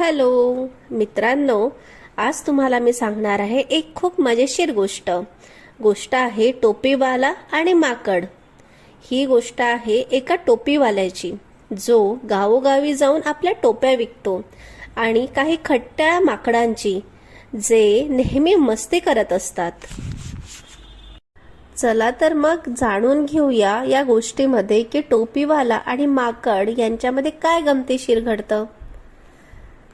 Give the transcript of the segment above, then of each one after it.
Hello. मित्रांनो आज तुम्हाला मी सांगणार आहे एक खूप मजेशीर गोष्ट. गोष्ट आहे टोपीवाला आणि माकड. ही गोष्ट आहे एका टोपीवाल्याची जो गावोगावी जाऊन आपल्या टोप्या विकतो आणि काही खट्ट्या माकडांची जे नेहमी मस्ती करत असतात. चला तर मग जाणून घेऊया या गोष्टीमध्ये की टोपीवाला आणि माकड यांच्यामध्ये काय गमतीशीर घडतं.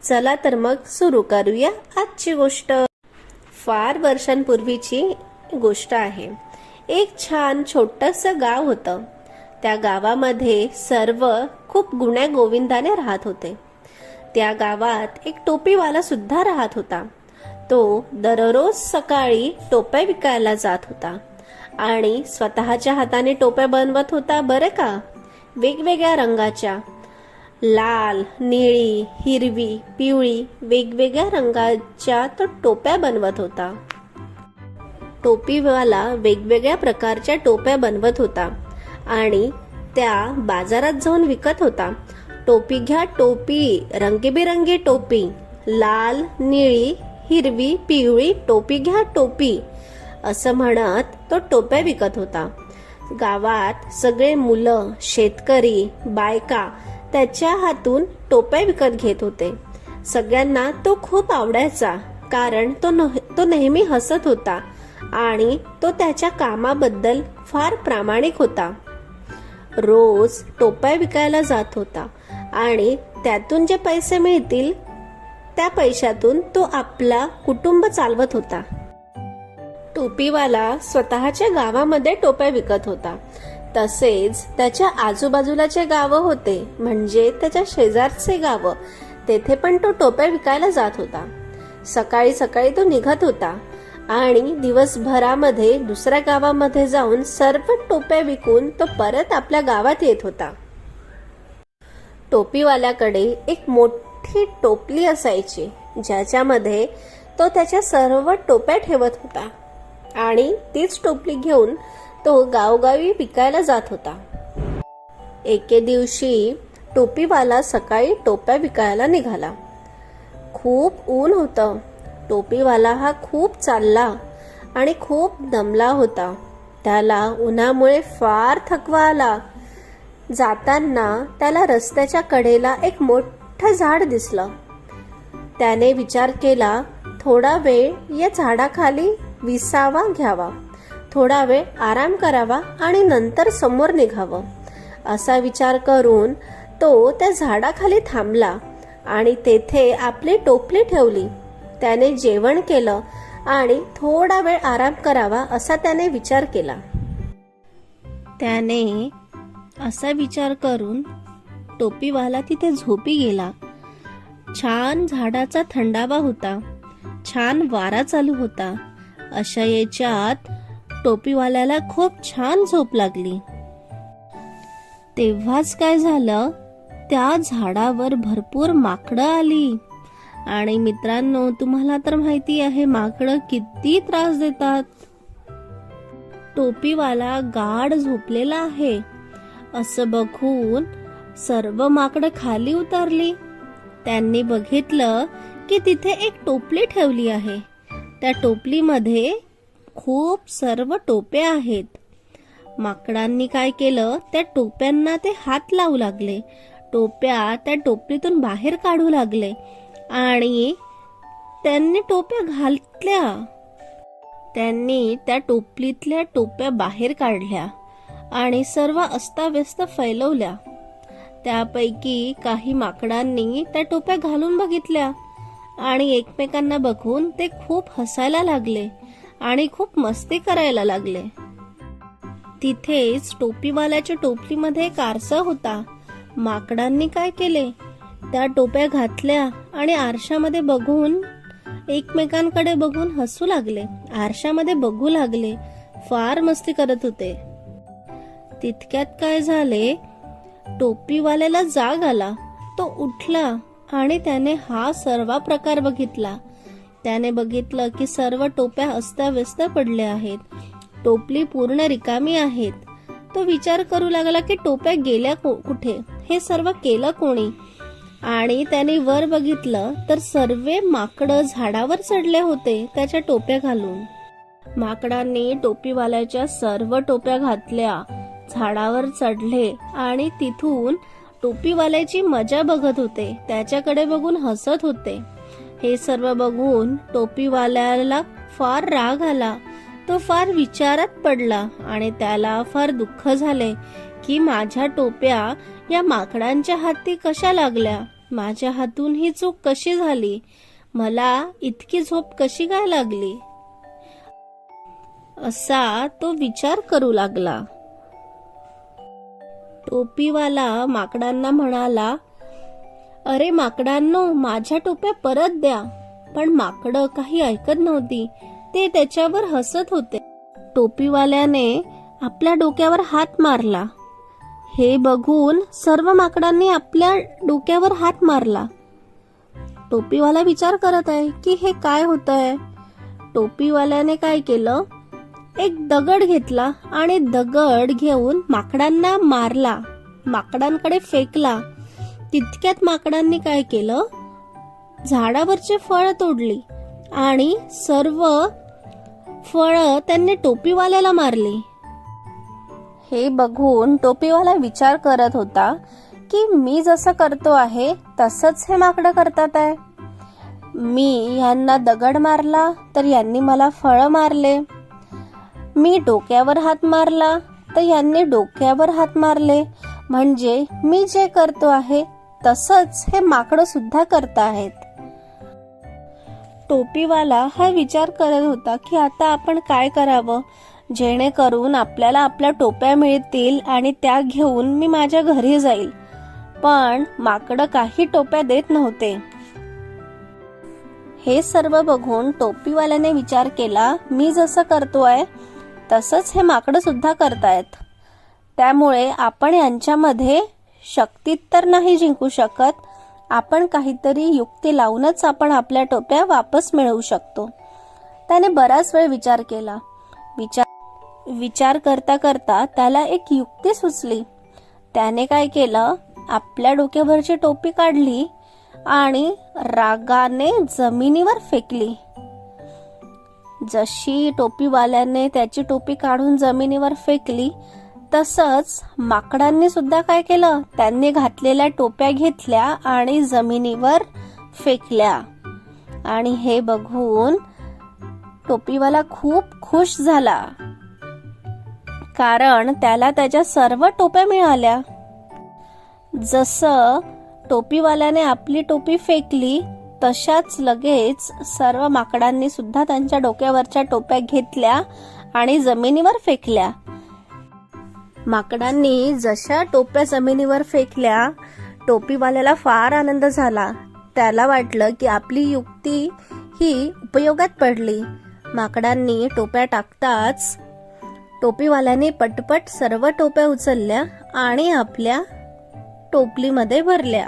चला तर मग सुरू करूया आजची गोष्ट. फार वर्षांपूर्वीची गोष्ट आहे. एक छान छोटस गाव होतं. त्या गावामध्ये सर्व खूप गुण्या गोविंदाने राहत होते. त्या गावात एक टोपीवाला सुद्धा राहत होता. तो दररोज सकाळी टोप्या विकायला जात होता. आणि स्वतःच्या हाताने टोप्या बनवत होता बरं का? वेगवेगळ्या रंगाच्या. लाल निळी हिरवी पिवळी वेगवेगळ्या रंगाच्या तो टोप्या बनवत होता. टोपीवाला वेगवेगळ्या प्रकारच्या टोप्या बनवत होता आणि त्या बाजारात जाऊन विकत होता. टोपी घ्या टोपी रंगीबेरंगी टोपी लाल निळी हिरवी पिवळी टोपी घ्या टोपी असं म्हणत तो टोप्या विकत होता. गावात सगळे मुलं शेतकरी बायका त्याच्या हातून टोप्या विकत घेत होते. सगळ्यांना तो खूप आवडायचा कारण तो तो नेहमी हसत होता आणि तो त्याच्या कामाबद्दल फार प्रामाणिक होता. रोज टोप्या विकायला जात होता आणि त्यातून जे पैसे मिळतील त्या पैशातून तो आपला कुटुंब चालवत होता. टोपीवाला स्वतःच्या गावामध्ये टोप्या विकत होता. तसेच त्याच्या आजूबाजूलाचे गावं होते म्हणजे त्याच्या शेजारचे गावं. तेथे पण तो टोप्या विकायला जात होता. सकाळी सकाळी तो निघत होता आणि दिवसभरामध्ये दुसऱ्या गावामध्ये जाऊन सर्व टोप्या विकून तो परत आपल्या गावात येत होता. टोपीवाल्याकडे एक मोठी टोपली असायची ज्याच्यामध्ये तो त्याच्या सर्व टोप्या ठेवत होता. आणि तीच टोपली घेऊन तो गावगावी विकायला जात होता. एके दिवशी टोपीवाला सकाळी टोप्या विकायला निघाला. खूप ऊन होतं. टोपीवाला हा खूप चालला आणि खूप दमला होता. त्याला उन्हामुळे फार थकवा आला. जाताना त्याला रस्त्याच्या कडेला एक मोठं झाड दिसलं. त्याने विचार केला थोडा वेळ या झाडाखाली विसावा घ्यावा. थोडा वेळ आराम करावा आणि नंतर समोर निघावं. असा विचार करून तो त्या झाडाखाली थांबला आणि तेथे आपली टोपली ठेवली. त्याने जेवण केलं आणि थोडा वेळ आराम करावा असा त्याने विचार केला. त्याने असा विचार करून टोपीवाला तिथे झोपी गेला. छान झाडाचा थंडावा होता. छान वारा चालू होता. अशा याच्यात टोपीवाल्याला खूप छान झोप लागली. तेव्हाच काय झालं? त्या झाडावर भरपूर माकडं आली. आणि मित्रांनो तुम्हाला तर माहिती आहे माकडं किती त्रास देतात. टोपीवाला गाढ झोपलेला आहे. असं बघून सर्व माकडं खाली उतरली. त्यांनी बघितलं की तिथे एक टोपली ठेवली आहे. त्या टोपलीमध्ये खूप सर्व टोप्या आहेत. माकडांनी काय केलं? त्या टोप्यांना ते हात लावू लागले. टोप्या त्या टोपलीतून बाहेर काढू लागले आणि त्यांनी टोप्या घातल्या. त्यांनी त्या टोपलीतल्या टोप्या बाहेर काढल्या आणि सर्व अस्ताव्यस्त फैलवल्या. त्यापैकी काही माकडांनी त्या टोप्या घालून बघितल्या आणि एकमेकांना बघून ते खूप हसायला लागले. आणि खूप मस्ती करायला लागले. तिथेच टोपीवाल्याच्या टोपलीमध्ये एक आरसा होता. माकडांनी काय केले? त्या टोप्या घातल्या आणि आरशामध्ये बघून एकमेकांकडे बघून हसू लागले. आरशामध्ये बघू लागले. फार मस्ती करत होते. तितक्यात काय झाले? टोपीवाल्याला जाग आला. तो उठला आणि त्याने हा सर्व प्रकार बघितला. त्याने बघितलं की सर्व टोप्या अस्ताव्यस्त पडल्या आहेत. टोपली पूर्ण रिकामी आहेत. तो विचार करू लागला की टोप्या गेल्या को- कुठे? हे सर्व केलं कोणी? आणि त्याने वर बघितलं तर सर्व माकडं झाडावर चढले होते त्याच्या टोप्या घालून. माकडांनी टोपीवाल्याच्या सर्व टोप्या घातल्या झाडावर चढले आणि तिथून टोपीवाल्याची मजा बघत होते. त्याच्याकडे बघून हसत होते. हे सर्व बघून टोपीवाल्याला फार राग आला. तो फार विचारात पडला आणि त्याला फार दुःख झाले की माझ्या टोप्या या माकडांच्या हाती कशा लागल्या? माझ्या हातून ही चूक कशी झाली? मला इतकी झोप कशी काय लागली? असा तो विचार करू लागला. टोपीवाला माकडांना म्हणाला अरे माकडांनो माझ्या टोप्या परत द्या. पण माकडं काही ऐकत नव्हती. ते त्याच्यावर हसत होते. टोपीवाल्याने आपल्या डोक्यावर हात मारला. हे बघून सर्व माकडांनी आपल्या डोक्यावर हात मारला. टोपीवाला विचार करत आहे की हे काय होत आहे टोपीवाल्याने काय केलं? एक दगड घेतला आणि दगड घेऊन माकडांना मारला. माकडांकडे फेकला. तितक्यात माकडांनी काय केलं? झाडावरचे फळ तोडली आणि सर्व फळ त्यांनी टोपीवाल्याला मारली. हे बघून टोपीवाला विचार करत होता की मी जसं करतो आहे तसंच हे माकडं करतात आहे. मी यांना दगड मारला तर यांनी मला फळं मारले. मी डोक्यावर हात मारला तर यांनी डोक्यावर हात मारले. म्हणजे मी जे करतो आहे तसंच हे माकडं सुद्धा करत आहेत टोपीवाला हा विचार करत होता की आता आपण काय करावं? जेणेकरून आपल्याला आपल्या टोप्या मिळतील आणि त्या घेऊन मी माझ्या घरी जाईल. पण माकडं काही टोप्या देत नव्हते. हे सर्व बघून टोपीवाल्याने विचार केला मी जसं करतोय तसंच हे माकडं सुद्धा करतायत. त्यामुळे आपण यांच्यामध्ये शक्तीत तर नाही जिंकू शकत. आपण काहीतरी युक्ती लावूनच आपण आपल्या टोप्या वापस मिळवू शकतो. त्याने बराच वेळ विचार केला. विचार विचार करता करता त्याला एक युक्ती सुचली. त्याने काय केलं? आपल्या डोक्यावरची टोपी काढली आणि रागाने जमिनीवर फेकली. जशी टोपीवाल्याने त्याची टोपी काढून जमिनीवर फेकली तसंच माकडांनी सुद्धा काय केलं? त्यांनी घातलेल्या टोप्या घेतल्या आणि जमिनीवर फेकल्या. आणि हे बघून टोपीवाला खूप खुश झाला. कारण त्याला त्याच्या सर्व टोप्या मिळाल्या. जसं टोपीवाल्याने आपली टोपी फेकली तशाच लगेच सर्व माकडांनी सुद्धा त्यांच्या डोक्यावरच्या टोप्या घेतल्या आणि जमिनीवर फेकल्या. माकडांनी जशा टोप्या जमिनीवर फेकल्या टोपीवाल्याला फार आनंद झाला. त्याला वाटलं की आपली युक्ती ही उपयोगात पडली. माकडांनी टोप्या टाकताच टोपीवाल्याने पटपट सर्व टोप्या उचलल्या आणि आपल्या टोपलीमध्ये भरल्या.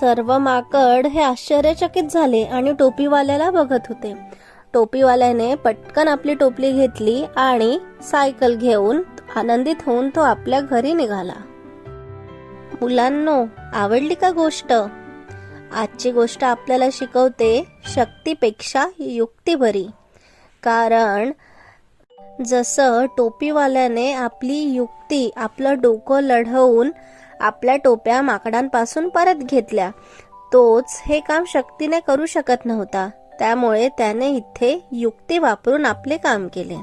सर्व माकड हे आश्चर्यचकित झाले आणि टोपीवाल्याला बघत होते. टोपीवाल्याने पटकन आपली टोपली घेतली आणि सायकल घेऊन आनंदित होऊन तो आपल्या घरी निघाला. मुलांनो आवडली का गोष्ट? आजची गोष्ट आपल्याला शिकवते शक्तीपेक्षा युक्ती बरी कारण जसं टोपीवाल्याने आपली युक्ती आपलं डोकं लढवून आपल्या टोप्या माकडांपासून परत घेतल्या तोच हे काम शक्तीने करू शकत नव्हता. त्यामुळे त्याने इथे युक्ती वापरून आपले काम केले.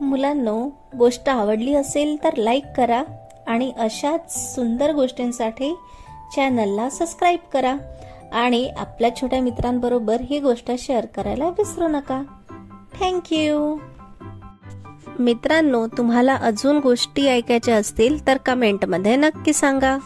मुलांनो गोष्ट आवडली असेल तर लाईक करा आणि अशाच सुंदर गोष्टींसाठी चॅनलला सबस्क्राईब करा आणि आपल्या छोट्या मित्रांबरोबर ही गोष्ट शेअर करायला विसरू नका. थँक्यू मित्रांनो तुम्हाला अजून गोष्टी ऐकायच्या असतील तर कमेंटमध्ये नक्की सांगा.